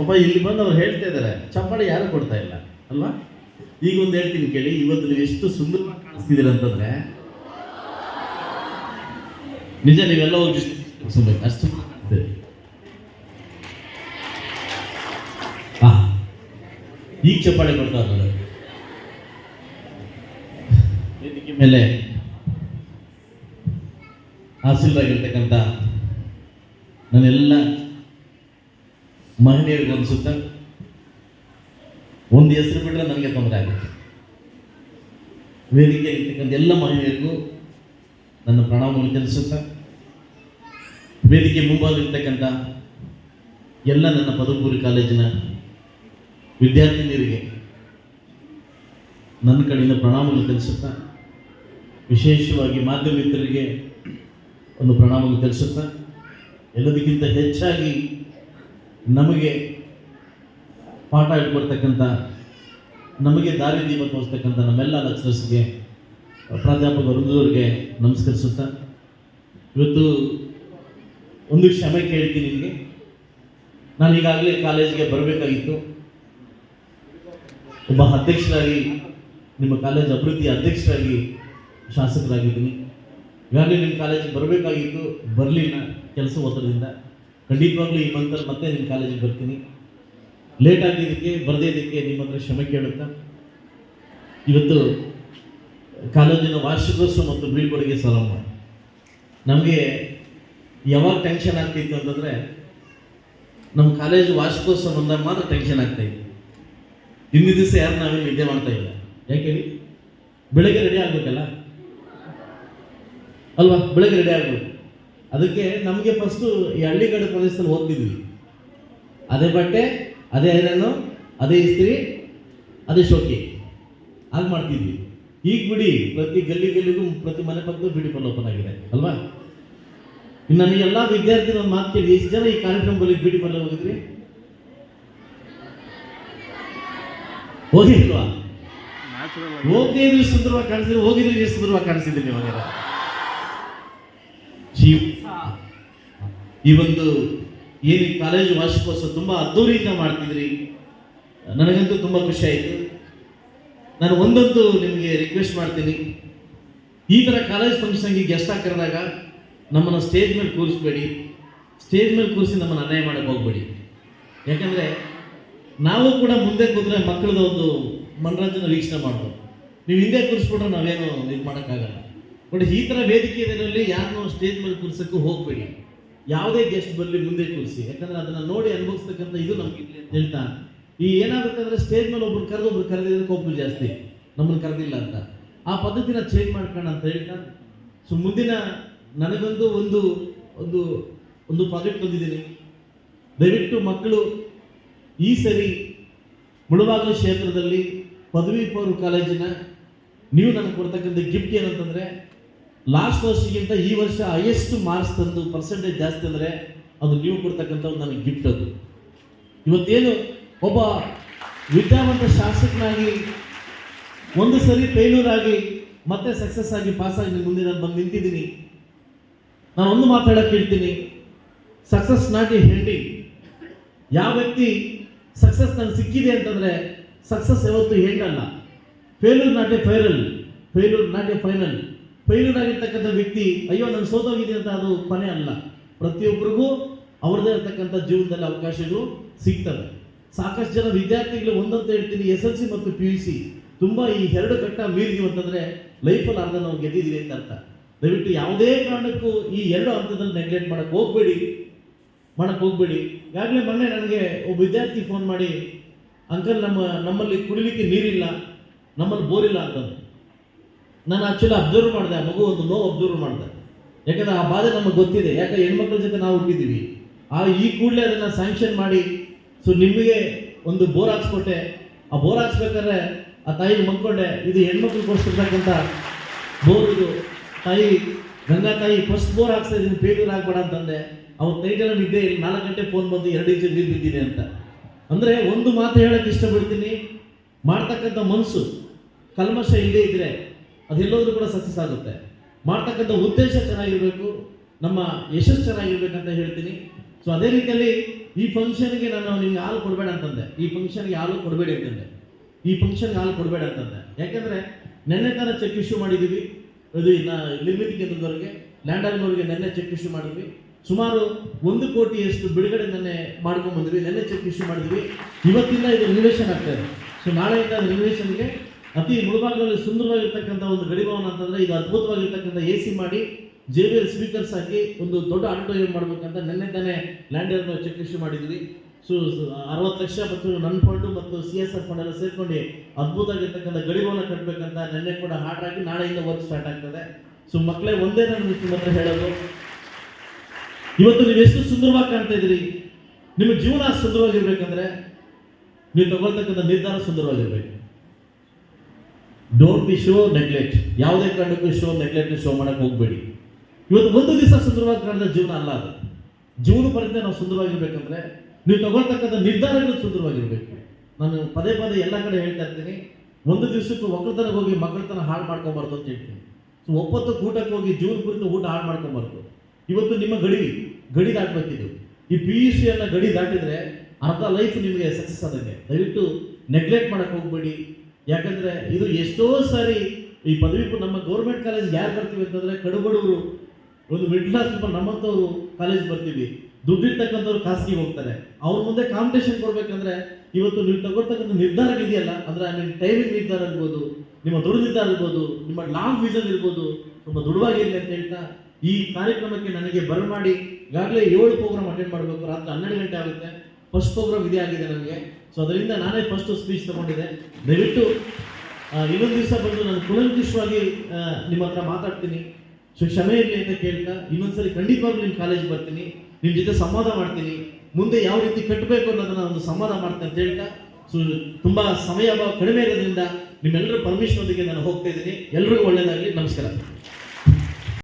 ಒಬ್ಬ ಇಲ್ಲಿ ಬಂದು ಅವ್ರು ಹೇಳ್ತಾ ಇದ್ದಾರೆ ಚಪ್ಪಾಳೆ ಯಾರು ಕೊಡ್ತಾ ಇಲ್ಲ, ಅಲ್ವಾ? ಈಗ ಒಂದು ಹೇಳ್ತೀನಿ ಕೇಳಿ, ಇವತ್ತು ನೀವು ಎಷ್ಟು ಸುಂದರವಾಗಿ ಕಾಣಿಸ್ತಿದ್ದೀರ ಅಂತಂದ್ರೆ, ನಿಜ ನೀವೆಲ್ಲ ಹೋಗಿ ಸುಮ್ಮನೆ ಅಷ್ಟು ಈಗ ಚಪ್ಪಾಳೆ ಕೊಡ್ತಾ ಇದ್ದಾರೆ. ವೇದಿಕೆ ಮೇಲೆ ಹಾಸಿಲ್ದಾಗಿರ್ತಕ್ಕಂಥ ನನ್ನೆಲ್ಲ ಮಹಿಳೆಯರಿಗೆ ಅನಿಸುತ್ತೆ ಒಂದು ಹೆಸರು ಬಿಟ್ಟರೆ ನನಗೆ ತೊಂದರೆ ಆಗುತ್ತೆ. ವೇದಿಕೆ ಇರ್ತಕ್ಕಂಥ ಎಲ್ಲ ಮಹಿಳೆಯರಿಗೂ ನನ್ನ ಪ್ರಣಾಮವನ್ನು ತಿಳಿಸುತ್ತಾ, ವೇದಿಕೆ ಮುಂಭಾಗಿರ್ತಕ್ಕಂಥ ಎಲ್ಲ ನನ್ನ ಪದಪೂರಿ ಕಾಲೇಜಿನ ವಿದ್ಯಾರ್ಥಿನಿಯರಿಗೆ ನನ್ನ ಕಡೆಯಿಂದ ಪ್ರಣಾಮಗಳು ತಿಳಿಸುತ್ತಾ, ವಿಶೇಷವಾಗಿ ಮಾಧ್ಯಮ ಒಂದು ಪ್ರಣಾಮವನ್ನು ತಿಳಿಸುತ್ತಾ, ಎಲ್ಲದಕ್ಕಿಂತ ಹೆಚ್ಚಾಗಿ ನಮಗೆ ಪಾಠ ಇಟ್ಕೊಡ್ತಕ್ಕಂಥ ನಮಗೆ ದಾರಿ ದೀಪ ತೋರಿಸ್ತಕ್ಕಂಥ ನಮ್ಮೆಲ್ಲ ಲೆಕ್ಚರ್ಸ್ಗೆ ಪ್ರಾಧ್ಯಾಪಕ ವೃಂದದವ್ರಿಗೆ ನಮಸ್ಕರಿಸುತ್ತಾ, ಇವತ್ತು ಒಂದು ಕ್ಷಮೆ ಕೇಳ್ತೀನಿ ನಿಮಗೆ. ನಾನು ಈಗಾಗಲೇ ಕಾಲೇಜಿಗೆ ಬರಬೇಕಾಗಿತ್ತು. ಒಬ್ಬ ಅಧ್ಯಕ್ಷರಾಗಿ, ನಿಮ್ಮ ಕಾಲೇಜ್ ಅಭಿವೃದ್ಧಿ ಅಧ್ಯಕ್ಷರಾಗಿ ಶಾಸಕರಾಗಿದ್ದೀನಿ. ಈಗಾಗಲೇ ನಿಮ್ಮ ಕಾಲೇಜಿಗೆ ಬರಬೇಕಾಗಿತ್ತು, ಬರಲಿಲ್ಲ, ಕೆಲಸ ಒತ್ತಡದಿಂದ. ಖಂಡಿತವಾಗ್ಲೂ ಈ ಮಂತಲ್ಲಿ ಮತ್ತೆ ನಿಮ್ಮ ಕಾಲೇಜಿಗೆ ಬರ್ತೀನಿ. ಲೇಟ್ ಆಗಿದ್ದಕ್ಕೆ ಬರದಿದ್ದಕ್ಕೆ ನಿಮ್ಮ ಹತ್ರ ಕ್ಷಮೆ ಕೇಳುತ್ತಾ? ಇವತ್ತು ಕಾಲೇಜಿನ ವಾರ್ಷಿಕೋತ್ಸವ ಮತ್ತು ಬೀಳ್ಕೊಡುಗೆ ಸಮಾರಂಭ. ನಮಗೆ ಯಾವಾಗ ಟೆನ್ಷನ್ ಆಗ್ತಿತ್ತು ಅಂತಂದರೆ ನಮ್ಮ ಕಾಲೇಜು ವಾರ್ಷಿಕೋತ್ಸವ ಬಂದಾಗ ಮಾತ್ರ ಟೆನ್ಷನ್ ಆಗ್ತಾ ಇತ್ತು. ಹಿಂದಿನ ದಿವಸ ಯಾರು ನಾವೇನು ನಿದ್ದೆ ಮಾಡ್ತಾ ಇಲ್ಲ. ಯಾಕೆ ಬೆಳಗ್ಗೆ ರೆಡಿ ಆಗಬೇಕಲ್ಲ? ಅಲ್ವಾ? ಬೆಳಗ್ಗೆ ರೆಡಿ ಆಗಬೇಕು. ಅದಕ್ಕೆ ನಮಗೆ ಫಸ್ಟು ಈ ಹಳ್ಳಿಗಡೆ ಪ್ರದೇಶದಲ್ಲಿ ಓದ್ತಿದ್ವಿ. ಅದೇ ಬಟ್ಟೆ ಅದೇ ಐರನ್ನು ಅದೇ ಇಸ್ತ್ರಿ ಅದೇ ಶೋಕಿ. ಹಾಗೆ ಮಾಡ್ತಿದ್ವಿ. ಈಗ ಬಿಡಿ ಪ್ರತಿ ಗಲ್ಲಿ ಗಲ್ಲಿಗೂ ಪ್ರತಿ ಮನೆ ಪಕ್ಕದೂ ಬಿಡಿ ಪಲ್ ಓಪನ್ ಆಗಿದೆ ಅಲ್ವಾ? ಇನ್ನು ನನಗೆ ಎಲ್ಲ ವಿದ್ಯಾರ್ಥಿಗಳು ಮಾತು ಕೇಳಿ ಎಷ್ಟು ಜನ ಈ ಕಾರ್ಯಕ್ರಮದಲ್ಲಿ ಬಿಡಿ ಪಲ್ಲ ಹೋಗಿದ್ರಿ? ಹೋಗಿಲ್ವಾ? ಹೋಗದೇ ಇದ್ರೆ ಸುಂದರವಾಗಿ ಕಾಣಿಸಿದ್ರೆ ಹೋಗಿದ್ರೆ ಸುಂದರವಾಗಿ ಕಾಣಿಸಿದ್ರಿ ನಿಮಗೆ? ಜೀವ. ಈ ಒಂದು ಏನು ಕಾಲೇಜು ವಾರ್ಷಿಕೋತ್ಸವ ತುಂಬ ಅದ್ದೂರಿಯಿಂದ ಮಾಡ್ತಿದ್ರಿ, ನನಗಂತೂ ತುಂಬ ಖುಷಿ ಆಯಿತು. ನಾನು ಒಂದೊಂದು ನಿಮಗೆ ರಿಕ್ವೆಸ್ಟ್ ಮಾಡ್ತೀನಿ, ಈ ಥರ ಕಾಲೇಜ್ ಫಂಕ್ಷನ್ಗೆ ಗೆಸ್ಟ್ ಆಗಿ ಕರೆದಾಗ ನಮ್ಮನ್ನು ಸ್ಟೇಜ್ ಮೇಲೆ ಕೂರಿಸ್ಬೇಡಿ ಸ್ಟೇಜ್ ಮೇಲೆ ಕೂರಿಸಿ ನಮ್ಮನ್ನು ಅನ್ಯಾಯ ಮಾಡಕ್ಕೆ ಹೋಗ್ಬೇಡಿ. ಯಾಕಂದರೆ ನಾವು ಕೂಡ ಮುಂದೆ ಕೂತ್ರೆ ಮಕ್ಕಳದ ಒಂದು ಮನರಂಜನೆ ವೀಕ್ಷಣೆ ಮಾಡ್ಬೋದು. ನೀವು ಹಿಂದೆ ಕೂರಿಸ್ಬಿಟ್ರೆ ನಾವೇನು ಇದು ಮಾಡೋಕ್ಕಾಗಲ್ಲ. ಬಟ್ ಈ ಥರ ವೇದಿಕೆ ಇದರಲ್ಲಿ ಯಾರನ್ನೂ ಸ್ಟೇಜ್ ಮೇಲೆ ಕೂರಿಸೋಕ್ಕೂ ಹೋಗಬೇಡಿ. ಯಾವುದೇ ಗೆಸ್ಟ್ ಬರಲಿ ಮುಂದೆ ಕೂರಿಸಿ. ಯಾಕಂದ್ರೆ ಅದನ್ನ ನೋಡಿ ಅನುಭವಿಸ್ತಕ್ಕಂಥ ಇದು ನಮ್ಗೆ ಅಂತ ಹೇಳ್ತಾ ಈ ಏನಾಗುತ್ತೆ ಅಂದ್ರೆ ಸ್ಟೇಜ್ ಮೇಲೆ ಒಬ್ರು ಕರೆದು ಒಬ್ರು ಕರೆದಿದ್ರೆ ಕೋಪ ಜಾಸ್ತಿ. ನಮ್ಮನ್ನು ಕರೆದಿಲ್ಲ ಅಂತ. ಆ ಪದ್ಧತಿನ ಚೇಂಜ್ ಮಾಡ್ಕೋಣ ಅಂತ ಹೇಳ್ತಾ ಸೊ ಮುಂದಿನ ನನಗೊಂದು ಒಂದು ಒಂದು ಒಂದು ಪ್ರಾಜೆಕ್ಟ್ ಬಂದಿದ್ದೀನಿ ದಯವಿಟ್ಟು ಮಕ್ಕಳು ಈ ಸರಿ ಮುಳುಬಾಗಿಲು ಕ್ಷೇತ್ರದಲ್ಲಿ ಪದವಿ ಪೂರ್ವ ಕಾಲೇಜಿನ ನೀವು ನನಗೆ ಕೊಡ್ತಕ್ಕಂಥ ಗಿಫ್ಟ್ ಏನಂತಂದರೆ ಲಾಸ್ಟ್ ವರ್ಷಕ್ಕಿಂತ ಈ ವರ್ಷ ಹೈಯೆಸ್ಟ್ ಮಾರ್ಕ್ಸ್ ತಂದು ಪರ್ಸೆಂಟೇಜ್ ಜಾಸ್ತಿ ಅಂದರೆ ಅದು ನೀವು ಕೊಡ್ತಕ್ಕಂಥ ಒಂದು ನನಗೆ ಗಿಫ್ಟ್ ಅದು. ಇವತ್ತೇನು ಒಬ್ಬ ವಿದ್ಯಾವಂತ ಶಾಸಕನಾಗಿ ಒಂದು ಸರಿ ಫೇಲ್ಯೂರ್ ಆಗಿ ಮತ್ತೆ ಸಕ್ಸಸ್ ಆಗಿ ಪಾಸ್ ಆಗಿ ಮುಂದೆ ನಾನು ಬಂದು ನಿಂತಿದ್ದೀನಿ. ನಾನು ಒಂದು ಮಾತಾಡಕ್ಕೆ ಹೇಳ್ತೀನಿ. ಸಕ್ಸಸ್ ನಾಟ್ ಹೆಂಡಿ ಯಾವ ವ್ಯಕ್ತಿ ಸಕ್ಸಸ್ ನನಗೆ ಸಿಕ್ಕಿದೆ ಅಂತಂದರೆ ಸಕ್ಸಸ್ ಯಾವತ್ತು ಹೆಂಡಲ್ಲ failure not a final failure not a final failure ಆಗಿರ್ತಕ್ಕಂಥ ವ್ಯಕ್ತಿ, ಅಯ್ಯೋ ನಾನು ಸೋತೋಗಿದೆ ಅಂತ ಅದು ಕೊನೆ ಅಲ್ಲ. ಪ್ರತಿಯೊಬ್ಬರಿಗೂ ಅವ್ರದ್ದೇ ಇರತಕ್ಕಂಥ ಜೀವನದಲ್ಲಿ ಅವಕಾಶಗಳು ಸಿಗ್ತವೆ. ಸಾಕಷ್ಟು ಜನ ವಿದ್ಯಾರ್ಥಿಗಳು ಒಂದಂತ ಹೇಳ್ತೀನಿ, ಎಸ್ ಎಲ್ ಸಿ ಮತ್ತು ಪಿ ಯು ಸಿ. ತುಂಬ ಈ ಎರಡು ಘಟ್ಟ ಮೀರಿದೀವಿ ಅಂತಂದ್ರೆ ಲೈಫಲ್ಲಿ ಅರ್ಧ ನಾವು ಗೆದ್ದಿದ್ದೀವಿ ಅಂತ ಅರ್ಥ. ದಯವಿಟ್ಟು ಯಾವುದೇ ಕಾರಣಕ್ಕೂ ಈ ಎರಡು ಹಂತದಲ್ಲಿ ನೆಗ್ಲೆಕ್ಟ್ ಮಾಡಕ್ಕೆ ಹೋಗ್ಬೇಡಿ. ಮಾಡಕ್ಕೆ ಹೋಗ್ಬೇಡಿ. ಈಗಾಗಲೇ ಮೊನ್ನೆ ನನಗೆ ಒಬ್ಬ ವಿದ್ಯಾರ್ಥಿ ಫೋನ್ ಮಾಡಿ, ಅಂಕಲ್, ನಮ್ಮ, ನಮ್ಮಲ್ಲಿ ಕುಡಿಲಿಕ್ಕೆ ನೀರಿಲ್ಲ, ನಮ್ಮಲ್ಲಿ ಬೋರಿಲ್ಲ ಅಂತಂದು ನಾನು ಆ್ಯಕ್ಚುಲಿ ಅಬ್ಸರ್ವ್ ಮಾಡಿದೆ, ಆ ಮಗು ಒಂದು ನೋವು ಅಬ್ಸರ್ವ್ ಮಾಡಿದೆ. ಯಾಕಂದ್ರೆ ಆ ಬಾಧೆ ನಮಗೆ ಗೊತ್ತಿದೆ. ಯಾಕಂದ್ರೆ ಹೆಣ್ಮಕ್ಳ ಜೊತೆ ನಾವು ಹುಟ್ಟಿದ್ದೀವಿ ಆ ಈ ಕೂಡಲೇ ಅದನ್ನು ಸ್ಯಾಂಕ್ಷನ್ ಮಾಡಿ ಸೊ ನಿಮಗೆ ಒಂದು ಬೋರ್ ಹಾಕ್ಸ್ಕೊಟ್ಟೆ. ಆ ಬೋರ್ ಹಾಕ್ಸ್ಬೇಕಾದ್ರೆ ಆ ತಾಯಿಗೆ ಮಲ್ಕೊಂಡೆ ಇದು ಹೆಣ್ಮಕ್ಳಿಗೋಸ್ಕರತಕ್ಕಂಥ ಬೋರ್ ಇದು. ತಾಯಿ, ಗಂಗಾ ತಾಯಿ ಫಸ್ಟ್ ಬೋರ್ ಹಾಕ್ಸ್ತಾ ಇದ್ದೀನಿ ಪೇಟರ್ ಆಗ್ಬೇಡ ಅಂತಂದೆ. ಅವತ್ತು ನೈಟೆಲ್ಲ ನಿದ್ದೆ ಇಲ್ಲಿ. ನಾಲ್ಕು ಗಂಟೆ ಫೋನ್ ಬಂದು ಎರಡು ಇಂಚು ನೀರು ಬಿದ್ದಿದೆ ಅಂತ. ಅಂದರೆ ಒಂದು ಮಾತು ಹೇಳಕ್ಕೆ ಇಷ್ಟಪಡ್ತೀನಿ. ಮಾಡ್ತಕ್ಕಂಥ ಮನಸ್ಸು, ಕಲ್ಮಶ ಇಲ್ಲದೇ ಇದ್ರೆ ಅದೆಲ್ಲೋದ್ರೂ ಕೂಡ ಸಕ್ಸಸ್ ಆಗುತ್ತೆ. ಮಾಡ್ತಕ್ಕಂಥ ಉದ್ದೇಶ ಚೆನ್ನಾಗಿರಬೇಕು, ನಮ್ಮ ಯಶಸ್ಸು ಚೆನ್ನಾಗಿರ್ಬೇಕಂತ ಹೇಳ್ತೀನಿ. ಸೊ ಅದೇ ರೀತಿಯಲ್ಲಿ ಈ ಫಂಕ್ಷನ್ಗೆ ನಾನು ನಿಮ್ಗೆ ಹಾಲು ಕೊಡಬೇಡ ಅಂತಂದೆ. ಈ ಫಂಕ್ಷನ್ಗೆ ಹಾಲು ಕೊಡಬೇಡಿ ಅಂತಂದೆ. ಈ ಫಂಕ್ಷನ್ಗೆ ಹಾಲು ಕೊಡಬೇಡ ಅಂತಂದೆ. ಯಾಕಂದ್ರೆ ನೆನ್ನೆ ತರ ಚೆಕ್ ಇಶ್ಯೂ ಮಾಡಿದ್ದೀವಿ ಅದು ಇನ್ನ ನಿರ್ಮಿತಿ ಕೇಂದ್ರದವರಿಗೆ ಲ್ಯಾಂಡ್ ಆರ್ನವರಿಗೆ ನೆನ್ನೆ ಚೆಕ್ ಇಶ್ಯೂ ಮಾಡಿದ್ವಿ. ಸುಮಾರು ಒಂದು ಕೋಟಿಯಷ್ಟು ಬಿಡುಗಡೆ ನೆನ್ನೆ ಮಾಡ್ಕೊಂಡ್ ಬಂದ್ವಿ. ನೆನ್ನೆ ಚೆಕ್ ಇಶ್ಯೂ ಮಾಡಿದ್ವಿ. ಇವತ್ತಿಂದ ಇದು ರಿನೋವೇಷನ್ ಆಗ್ತಾ ಇದೆ. ಸೊ ನಾಳೆಯಿಂದ ರಿನೋವೇಷನ್ಗೆ ಅತಿ ಮುಳುಭಾಗದಲ್ಲಿ ಸುಂದರವಾಗಿರ್ತಕ್ಕಂಥ ಒಂದು ಗಡಿಭವನ ಅಂತಂದ್ರೆ ಇದು ಅದ್ಭುತವಾಗಿರ್ತಕ್ಕಂಥ ಎ ಸಿ ಮಾಡಿ ಜೆ ಬಿ ಎಲ್ ಸ್ಪೀಕರ್ಸ್ ಹಾಕಿ ಒಂದು ದೊಡ್ಡ ಆಡಿಟೋರಿಯಂ ಮಾಡ್ಬೇಕಂತ ನಿನ್ನೆ ತಾನೇ ಲ್ಯಾಂಡರ್ನ ಚೆಕ್ ಇಶ್ಯೂ ಮಾಡಿದ್ವಿ. ಸೊ ಅರವತ್ತು ಲಕ್ಷ ಮತ್ತು ನನ್ನ ಫಂಡು ಮತ್ತು ಸಿ ಎಸ್ ಆರ್ ಫಂಡ್ ಎಲ್ಲ ಸೇರ್ಕೊಂಡು ಅದ್ಭುತವಾಗಿರ್ತಕ್ಕಂಥ ಗಡಿಭವನ ಕಟ್ಟಬೇಕಂತ ನೆನ್ನೆ ಕೂಡ ಹಾಕಿ ನಾಳೆಯಿಂದ ವರ್ಕ್ ಸ್ಟಾರ್ಟ್ ಆಗ್ತದೆ. ಸೊ ಮಕ್ಕಳೇ ಒಂದೇ ನಾನು ಮಾತ್ರ ಹೇಳೋದು. ಇವತ್ತು ನೀವು ಎಷ್ಟು ಸುಂದರವಾಗಿ ಕಾಣ್ತಾ ಇದ್ದೀರಿ. ನಿಮ್ಮ ಜೀವನ ಸುಂದರವಾಗಿರ್ಬೇಕಂದ್ರೆ ನೀವು ತಗೊಳ್ತಕ್ಕಂಥ ನಿರ್ಧಾರ ಸುಂದರವಾಗಿರ್ಬೇಕು. ಡೋಂಟ್ ಬಿ ಶೋ ನೆಗ್ಲೆಕ್ಟ್ ಯಾವುದೇ ಕಾರಣಕ್ಕೂ ಶೋ ನೆಗ್ಲೆಕ್ಟ್ ಶೋ ಮಾಡಕ್ಕೆ ಹೋಗಬೇಡಿ. ಇವತ್ತು ಒಂದು ದಿವಸ ಸುಂದರವಾಗಿ ಕಾಣಿದ ಜೀವನ ಅಲ್ಲ ಅದು. ಜೀವನ ಪರ್ಯಂತ ನಾವು ಸುಂದರವಾಗಿರ್ಬೇಕಂದ್ರೆ ನೀವು ತಗೊಳ್ತಕ್ಕಂಥ ನಿರ್ಧಾರಗಳು ಸುಂದರವಾಗಿರ್ಬೇಕು. ನಾನು ಪದೇ ಪದೇ ಎಲ್ಲ ಕಡೆ ಹೇಳ್ತಾ ಇರ್ತೀನಿ. ಒಂದು ದಿವಸಕ್ಕೂ ಒಕ್ಕಲ್ತನಕ್ಕೆ ಹೋಗಿ ಮಕ್ಕಳತನ ಹಾಳು ಮಾಡ್ಕೊಬಾರ್ದು ಅಂತ ಹೇಳ್ತೀನಿ. ಸೊ ಒಪ್ಪತ್ತು ಊಟಕ್ಕೆ ಹೋಗಿ ಜೀವನ ಕುರಿತು ಊಟ ಹಾಳು ಮಾಡ್ಕೊಬಾರ್ದು. ಇವತ್ತು ನಿಮ್ಮ ಗಡಿ ಗಡಿ ದಾಟಬೇಕಿದ್ದು ಈ ಪಿ ಯು ಸಿ ಅನ್ನ ಗಡಿ ದಾಟಿದರೆ ಅರ್ಧ ಲೈಫ್ ನಿಮಗೆ ಸಕ್ಸಸ್ ಆದಂಗೆ. ದಯವಿಟ್ಟು ನೆಗ್ಲೆಕ್ಟ್ ಮಾಡಕ್ಕೆ ಹೋಗ್ಬೇಡಿ. ಯಾಕಂದ್ರೆ ಇದು ಎಷ್ಟೋ ಸಾರಿ ಈ ಪದವಿ ನಮ್ಮ ಗೌರ್ಮೆಂಟ್ ಕಾಲೇಜ್ ಯಾರು ಬರ್ತೀವಿ ಅಂತಂದ್ರೆ ಕಡುಬಡವರು ಒಂದು ಮಿಡ್ ಕ್ಲಾಸ್ ಪೀಪಲ್ ನಮ್ಮಂಥವ್ರು ಕಾಲೇಜ್ ಬರ್ತೀವಿ. ದುಡ್ಡಿರ್ತಕ್ಕಂಥವ್ರು ಖಾಸಗಿ ಹೋಗ್ತಾರೆ. ಅವ್ರ ಮುಂದೆ ಕಾಂಪಿಟೇಷನ್ ಕೊಡ್ಬೇಕಂದ್ರೆ ಇವತ್ತು ನೀವು ತಗೊಳ್ತಕ್ಕಂಥ ನಿರ್ಧಾರಗಳಿದೆಯಲ್ಲ ಅಂದ್ರೆ ಐ ಮೀನ್ ಟೈಮಿಂಗ್ ನಿರ್ಧಾರ ಇರ್ಬೋದು, ನಿಮ್ಮ ದುಡ್ಡು ನಿರ್ಧಾರ ಇರ್ಬೋದು, ನಿಮ್ಮ ಲಾಂಗ್ ವಿಷನ್ ಇರ್ಬೋದು, ತುಂಬ ದೃಢವಾಗಿರಲಿ ಅಂತ ಹೇಳ್ತಾ ಈ ಕಾರ್ಯಕ್ರಮಕ್ಕೆ ನನಗೆ ಬರಮಾಡಿ, ಈಗಾಗಲೇ ಏಳು ಪ್ರೋಗ್ರಾಮ್ ಅಟೆಂಡ್ ಮಾಡಬೇಕು, ರಾತ್ರಿ ಹನ್ನೆರಡು ಗಂಟೆ ಆಗುತ್ತೆ. ಫಸ್ಟ್ ಪ್ರೋಗ್ರಾಮ್ ಇದೇ ಆಗಿದೆ ನನಗೆ ಸೊ ಅದರಿಂದ ನಾನೇ ಫಸ್ಟ್ ಸ್ಪೀಚ್ ತಗೊಂಡಿದ್ದೆ. ದಯವಿಟ್ಟು ಇನ್ನೊಂದು ದಿವಸ ಬಂದು ನಾನು ಕುಲಂಕುಷವಾಗಿ ನಿಮ್ಮ ಹತ್ರ ಮಾತಾಡ್ತೀನಿ. ಸೊ ಕ್ಷಮೆ ಇರಲಿ ಅಂತ ಕೇಳ್ತಾ, ಇನ್ನೊಂದ್ಸರಿ ಖಂಡಿತವಾಗ್ಲೂ ನಿಮ್ಮ ಕಾಲೇಜ್ ಬರ್ತೀನಿ. ನಿಮ್ಮ ಜೊತೆ ಸಂವಾದ ಮಾಡ್ತೀನಿ. ಮುಂದೆ ಯಾವ ರೀತಿ ಕಟ್ಟಬೇಕು ಅನ್ನೋದನ್ನ ಒಂದು ಸಂವಾದ ಮಾಡ್ತೀನಿ ಅಂತ ಹೇಳ್ತಾ ಸೊ ತುಂಬಾ ಸಮಯ ಕಡಿಮೆ ಇರೋದ್ರಿಂದ ನಿಮ್ಮೆಲ್ಲರ ಪರ್ಮಿಷನ್ ನಾನು ಹೋಗ್ತಾ ಇದ್ದೀನಿ. ಎಲ್ರಿಗೂ ಒಳ್ಳೇದಾಗಲಿ. ನಮಸ್ಕಾರ.